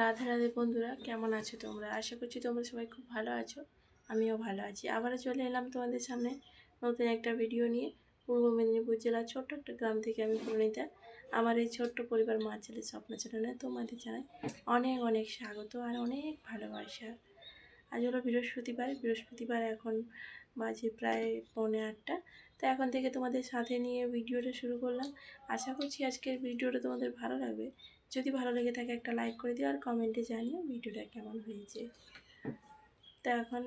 রাধা রাধে বন্ধুরা, কেমন আছো তোমরা? আশা করছি তোমরা সবাই খুব ভালো আছো, আমিও ভালো আছি। আবারও চলে এলাম তোমাদের সামনে নতুন একটা ভিডিও নিয়ে। পূর্ব মেদিনীপুর জেলার ছোট্ট একটা গ্রাম থেকে আমি প্রণীতা। আমার এই ছোট্ট পরিবার মা ছেলে স্বপ্ন চ্যানেলে তোমাদের জানাই অনেক অনেক স্বাগত আর অনেক ভালোবাসা। আজ হলো বৃহস্পতিবার বৃহস্পতিবার এখন বাজে প্রায় পৌনে আটটা। তো এখন থেকে তোমাদের সাথে নিয়ে ভিডিওটা শুরু করলাম। আশা করছি আজকের ভিডিওটা তোমাদের ভালো লাগবে। যদি ভালো লেগে থাকে একটা লাইক করে দিও আর কমেন্টে জানিও ভিডিওটা কেমন হয়েছে। তো এখন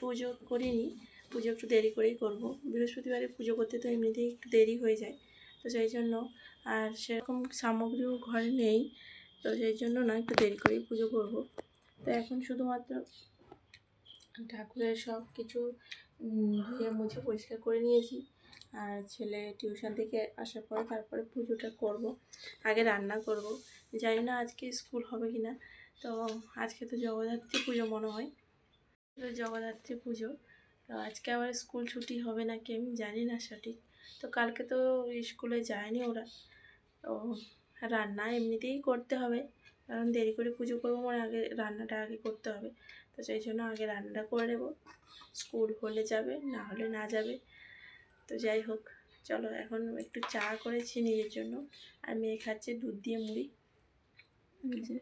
পুজো করিনি, পুজো একটু দেরি করেই করব। বৃহস্পতিবারে পুজো করতে তো এমনিতেই একটু দেরি হয়ে যায়, তো সেই জন্য আর সেরকম সামগ্রীও ঘরে নেই, তো সেই জন্য না একটু দেরি করেই পুজো করব। তো এখন শুধুমাত্র ঠাকুরের সব কিছু ধুয়ে মুছে পরিষ্কার করে নিয়েছি। আর ছেলে টিউশন থেকে আসার পরে তারপরে পুজোটা করব, আগে রান্না করব। জানি না আজকে স্কুল হবে কি না তো আজকে তো জগদ্ধাত্রী পুজো মনে হয়। তো জগদ্ধাত্রী পুজো। তো আজকে আবার স্কুল ছুটি হবে না নাকি আমি জানি না সঠিক। তো কালকে তো স্কুলে যায়নি ওরা। তো রান্না এমনিতেই করতে হবে, কারণ দেরি করে পুজো করব মানে আগে রান্নাটা আগে করতে হবে। তো সেই জন্য আগে রান্নাটা করে নেব। স্কুল হলে যাবে, না হলে না যাবে। তো যাই হোক, চলো এখন একটু চা করেছি নিজের জন্য। আর মেয়ে খাচ্ছে দুধ দিয়ে মুড়ি। যে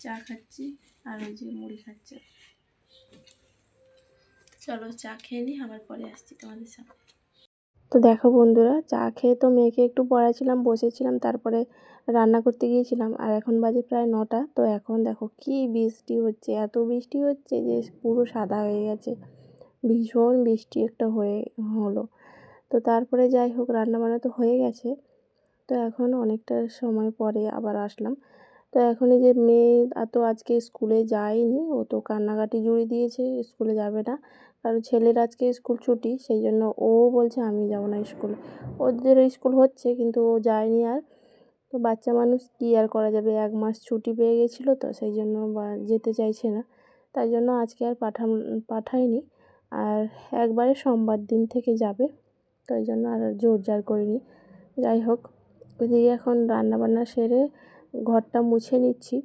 চা খাচ্ছি আর ওই যে মুড়ি খাচ্ছে। চলো চা খেয়ে নিই আবার পরে আসছি তোমাদের সামনে। তো দেখো বন্ধুরা, চা খেয়ে তো মেয়েকে একটু পড়াছিলাম বসেছিলাম, তারপরে রান্না করতে গিয়েছিলাম, আর এখন বাজে প্রায় নটা। তো এখন দেখো কি বৃষ্টি হচ্ছে, এত বৃষ্টি হচ্ছে যে পুরো সাদা হয়ে গেছে। ভীষণ বৃষ্টি একটা হয়ে হলো। তো তারপরে যাই হোক রান্না বান্না তো হয়ে গেছে। তো এখন অনেকটা সময় পরে আবার আসলাম। তো এখন এই যে মেয়ে আর তো আজকে স্কুলে যায়নি, ও তো কান্নাকাটি জুড়ে দিয়েছে, স্কুলে যাবে না। কারণ ছেলের আজকে স্কুল ছুটি, সেই জন্য ও বলছে আমি যাব না স্কুলে। ওদের স্কুল হচ্ছে, কিন্তু ও যায়নি আর। তো বাচ্চা মানুষ কী আর করা যাবে? এক মাস ছুটি পেয়ে গেছিল তো, সেই জন্য যেতে চাইছে না। তাই জন্য আজকে আর পাঠাম, পাঠায়নি। আর একবারে সোমবার দিন থেকে যাবে। তো এই জন্য আর জোর জার করিনি। যাই হোক ওইদিকে এখন রান্না বান্না সেরে ঘরটা মুছে নিচ্ছি।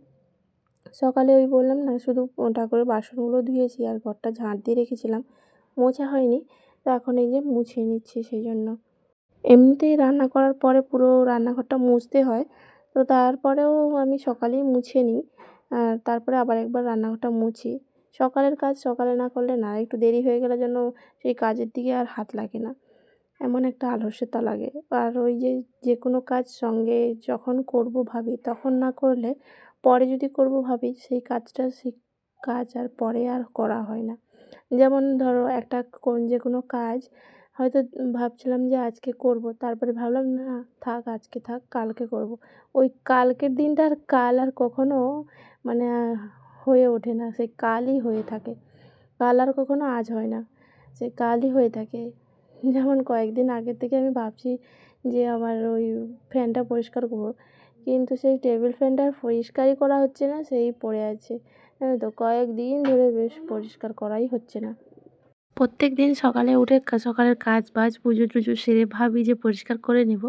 সকালে ওই বললাম না, শুধু ঠাকুরের বাসনগুলো ধুয়েছি আর ঘরটা ঝাঁট দিয়ে রেখেছিলাম। মোছা হয়নি, তো এখন এই যে মুছে নিচ্ছি সেই জন্য। এমনিতেই রান্না করার পরে পুরো রান্নাঘরটা মুছতে হয়, তো তারপরেও আমি সকালেই মুছে নিই। আর তারপরে আবার একবার রান্নাঘরটা মুছি। সকালের কাজ সকালে না করলে না, একটু দেরি হয়ে গেলে যেন সেই কাজের দিকে আর হাত লাগে না। এমন একটা আলস্যতা লাগে। আর ওই যে যে কোনো কাজ সঙ্গে যখন করব ভাবি, তখন না করলে পরে যদি করব ভাবি, সেই কাজটা, সেই কাজ আর পরে আর করা হয় না। যেমন ধরো, একটা কোন যে কোনো কাজ হয়তো ভাবছিলাম যে আজকে করব, তারপরে ভাবলাম, না, থাক, আজকে থাক, কালকে করব। ওই কালকের দিনটা আর কাল আর কখনো মানে হয়ে ওঠে না। সেই কালই হয়ে থাকে। কাল আর কখনো আজ হয় না। সেই কালই হয়ে থাকে। যেমন কয়েকদিন আগের থেকে আমি ভাবছি যে আমার ওই ফ্যানটা পরিষ্কার করব। কিন্তু সেই টেবিল ফ্যানটা পরিষ্কারই করা হচ্ছে না, সেই পড়ে আছে। তো কয়েকদিন ধরে বেশ পরিষ্কার করাই হচ্ছে না। প্রত্যেক দিন সকালে উঠে সকালের কাজ বাজ, পুজো টুজো সেরে ভাবি যে পরিষ্কার করে নেব,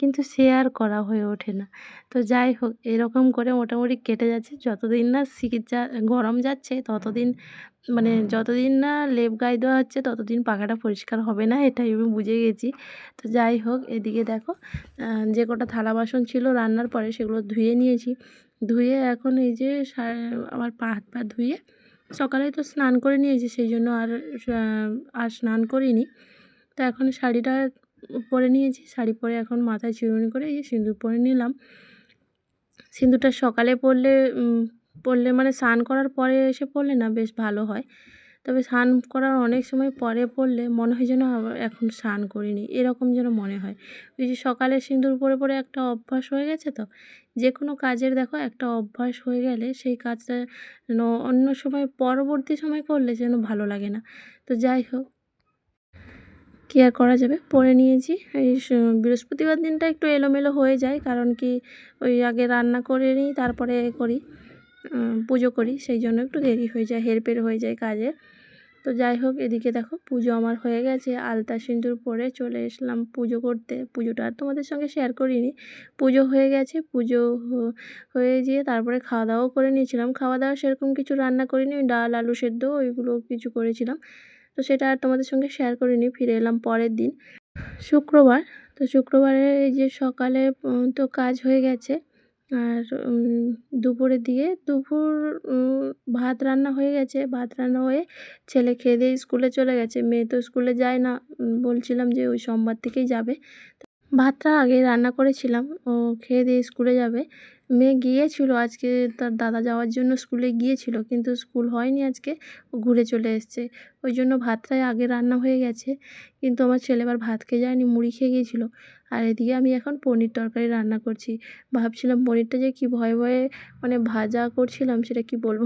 কিন্তু সে আর করা হয়ে ওঠে না। তো যাই হোক, এরকম করে মোটামুটি কেটে যাচ্ছে। যতদিন না শীত যা, গরম যাচ্ছে, ততদিন মানে যতদিন না লেপ গায়ে দেওয়া হচ্ছে, ততদিন পাখাটা পরিষ্কার হবে না, এটাই আমি বুঝে গেছি। তো যাই হোক, এদিকে দেখো যে কটা থালা বাসন ছিল রান্নার পরে সেগুলো ধুয়ে নিয়েছি। ধুয়ে এখন এই যে আমার পা হাত পা ধুয়ে সকালে তো স্নান করে নিয়েছি, সেই জন্য আর আর স্নান করিনি। তো এখন শাড়িটা পরে নিয়েছি, শাড়ি পরে এখন মাথায় চিরুনি করে এই সিঁদুর পরে নিলাম। সিঁদুরটা সকালে পরলে পরলে মানে স্নান করার পরে এসে পরলে না বেশ ভালো হয়। তবে স্নান করার অনেক সময় পরে পরলে মনে হয় যেন এখন স্নান করিনি, এরকম যেন মনে হয়। ওই যে সকালে সিঁদুর পরে পরে একটা অভ্যাস হয়ে গেছে তো? যে কোনো কাজের দেখো একটা অভ্যাস হয়ে গেলে সেই কাজটা যেন অন্য সময় পরবর্তী সময় করলে যেন ভালো লাগে না। তো যাই হোক, কী আর করা যাবে? পরে নিয়েছি। এই বৃহস্পতিবার দিনটা একটু এলোমেলো হয়ে যায়, কারণ কি ওই আগে রান্না করে নিই, তারপরে করি। পুজো করি, সেই জন্য একটু দেরি হয়ে যায়, হেরফের হয়ে যায় কাজে তো যাই হোক, এদিকে দেখো, পুজো আমার হয়ে গেছে, আলতা সিঁদুর পরে চলে এসলাম পুজো করতে। পুজোটা আর তোমাদের সঙ্গে শেয়ার করিনি। পুজো হয়ে গেছে, পুজো হয়ে গিয়ে তারপরে খাওয়া দাওয়াও করে নিয়েছিলাম। খাওয়া দাওয়া সেরকম কিছু রান্না করিনি, ওই ডাল, আলু সেদ্ধ, ওইগুলো কিছু করেছিলাম। তো সেটা আর তোমাদের সঙ্গে শেয়ার করিনি, ফিরে এলাম পরের দিন। শুক্রবার, তো শুক্রবারে এই যে সকালে তো কাজ হয়ে গেছে। আর দুপুরের দিকে দুপুর ভাত রান্না হয়ে গেছে। ভাত রান্না হয়ে ছেলে খেয়ে দিয়ে স্কুলে চলে গেছে। মেয়ে তো স্কুলে যায় না। বলছিলাম যে ওই সোমবার থেকেই যাবে। ভাতটা আগে রান্না করেছিলাম। ও খেয়ে দিয়ে স্কুলে যাবে। মেয়ে গিয়েছিল আজকে, তার দাদা যাওয়ার জন্য স্কুলে গিয়েছিল, কিন্তু স্কুল হয়নি আজকে, ও ঘুরে চলে এসছে। ওই জন্য ভাতটাই আগে রান্না হয়ে গেছে, কিন্তু আমার ছেলে এবার ভাত খেয়ে যায়নি, মুড়ি খেয়ে গিয়েছিল। আর এদিকে আমি এখন পনির তরকারি রান্না করছি। ভাবছিলাম পনিরটা যে কি ভয়ে ভয়ে মানে ভাজা করছিলাম, সেটা কি বলব?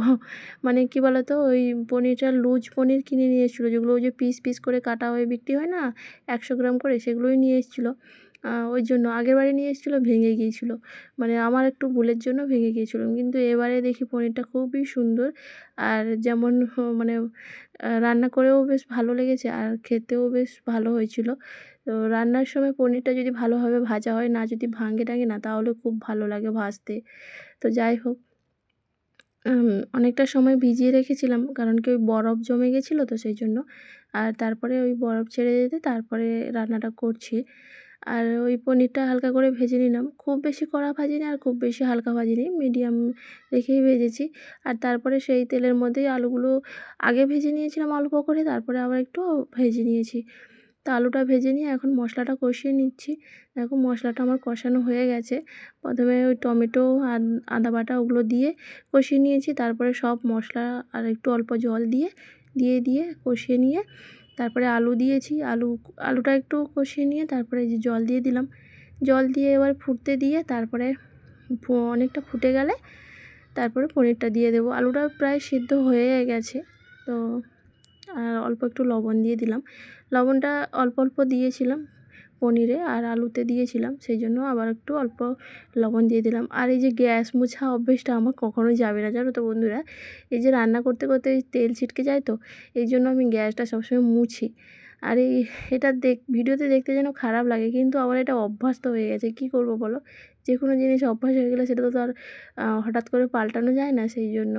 মানে কি বলতো, ওই পনিরটা লুজ পনির কিনে নিয়ে এসেছিল, যেগুলো ওই যে পিস পিস করে কাটা হয়ে বিক্রি হয় না, একশো গ্রাম করে, সেগুলোই নিয়ে এসেছিল। ওই জন্য আগের বারে নিয়ে এসেছিল, ভেঙে গিয়েছিল। মানে আমার একটু ভুলের জন্য ভেঙে গিয়েছিল। কিন্তু এবারে দেখি পনিরটা খুবই সুন্দর। আর যেমন মানে রান্না করেও বেশ ভালো লেগেছে আর খেতেও বেশ ভালো হয়েছিল। তো রান্নার সময় পনিরটা যদি ভালোভাবে ভাজা হয়, না যদি ভাঙে টাঙে না, তাহলে খুব ভালো লাগে ভাজতে। তো যাই হোক অনেকটা সময় ভিজিয়ে রেখেছিলাম কারণ কি ওই বরফ জমে গেছিল তো সেই জন্য। আর তারপরে ওই বরফ ছেড়ে যেতে তারপরে রান্নাটা করছি। আর ওই পনিরটা হালকা করে ভেজে নিলাম। খুব বেশি কড়া ভাজিনি আর খুব বেশি হালকা ভাজিনি মিডিয়াম রেখেই ভেজেছি। আর তারপরে সেই তেলের মধ্যেই আলুগুলো আগে ভেজে নিয়েছিলাম অল্প করে তারপরে আবার একটু ভেজে নিয়েছি। তো আলুটা ভেজে নিয়ে এখন মশলাটা কষিয়ে নিচ্ছি। দেখো মশলাটা আমার কষানো হয়ে গেছে। প্রথমে ওই টমেটো আদ- বাটা ওগুলো দিয়ে কষিয়ে নিয়েছি। তারপরে সব মশলা আর একটু অল্প জল দিয়ে দিয়ে দিয়ে কষিয়ে নিয়ে তারপরে আলু দিয়েছি, আলু, আলুটা একটু কষিয়ে নিয়ে তারপরে যে জল দিয়ে দিলাম। জল দিয়ে এবার ফুটতে দিয়ে তারপরে অনেকটা ফুটে গেলে তারপরে পনিরটা দিয়ে দেবো। আলুটা প্রায় সিদ্ধ হয়ে গেছে, তো আর অল্প একটু লবণ দিয়ে দিলাম। লবণটা অল্প অল্প দিয়েছিলাম পনিরে আর আলুতে দিয়েছিলাম সেই জন্য আবার একটু অল্প লবণ দিয়ে দিলাম। আর এই যে গ্যাস মুছা অভ্যেসটা আমার কখনোই যাবে না, জানো তো বন্ধুরা? এই যে রান্না করতে করতে তেল ছিটকে যায় তো, এই জন্য আমি গ্যাসটা সবসময় মুছি। আর এই, এটা দেখ, ভিডিওতে দেখতে যেন খারাপ লাগে, কিন্তু আমার এটা অভ্যাস তো হয়ে গেছে, কী করব বলো? যে কোনো জিনিস অভ্যাস হয়ে গেলে সেটা তো আর হঠাৎ করে পাল্টানো যায় না সেই জন্য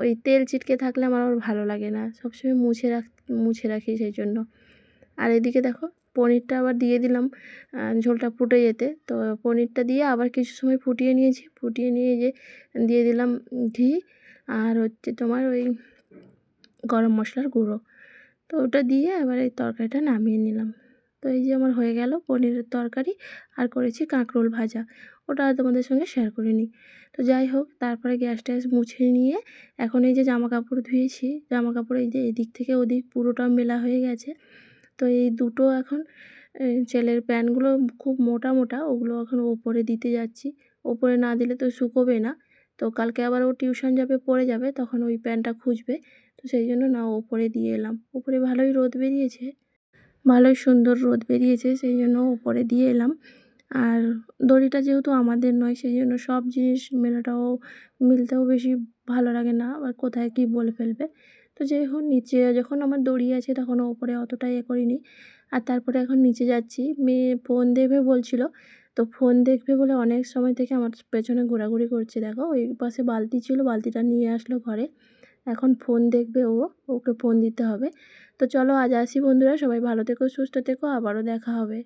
ওই তেল ছিটকে থাকলে আমার ভালো লাগে না, সবসময় মুছে রাখ, মুছে রাখি সেই জন্য আর এদিকে দেখো পনিরটা আবার দিয়ে দিলাম ঝোলটা ফুটে যেতে। তো পনিরটা দিয়ে আবার কিছু সময় ফুটিয়ে নিয়েছি। ফুটিয়ে নিয়ে যে দিয়ে দিলাম ঘি আর হচ্ছে তোমার ওই গরম মশলার গুঁড়ো। তো ওটা দিয়ে এবার এই তরকারিটা নামিয়ে নিলাম। তো এই যে আমার হয়ে গেল পনিরের তরকারি আর করেছি কাঁকরোল ভাজা। ওটা তোমাদের সঙ্গে শেয়ার করিনি। তো যাই হোক, তারপরে গ্যাস ট্যাস মুছে নিয়ে এখন এই যে জামা কাপড় ধুয়েছি। জামা কাপড় এই যে এদিক থেকে ওদিক পুরোটা মেলা হয়ে গেছে। তো এই দুটো এখন ছেলের প্যান্টগুলো খুব মোটা মোটা, ওগুলো এখন ওপরে দিতে যাচ্ছি। ওপরে না দিলে তো শুকোবে না। তো কালকে আবার ও টিউশন যাবে, পড়ে যাবে, তখন ওই প্যান্টটা খুঁজবে। তো সেই জন্য না ওপরে দিয়ে এলাম। ওপরে ভালোই রোদ বেরিয়েছে, ভালোই সুন্দর রোদ বেরিয়েছে, সেই জন্য ওপরে দিয়ে এলাম। আর দড়িটা যেহেতু আমাদের নয়, সেই জন্য সব জিনিস মেলাটাও মিলতেও বেশি ভালো লাগে না, আবার কোথায় কী বলে ফেলবে। তো হোক নিচে যখন আমার দড়ি আছে তখন ওপরে অতটা ইয়ে করিনি। আর তারপরে এখন নিচে যাচ্ছি। মেয়ে ফোন দেখবে বলছিল। তো ফোন দেখবে বলে অনেক সময় থেকে আমার পেছনে ঘোরাঘুরি করছে। দেখো ওই পাশে বালতি ছিল, বালতিটা নিয়ে আসলো ঘরে। এখন ফোন দেখবে ও, ওকে ফোন দিতে হবে। তো চলো আজ আসি বন্ধুরা, সবাই ভালো থেকো, সুস্থ থেকো, আবারও দেখা হবে।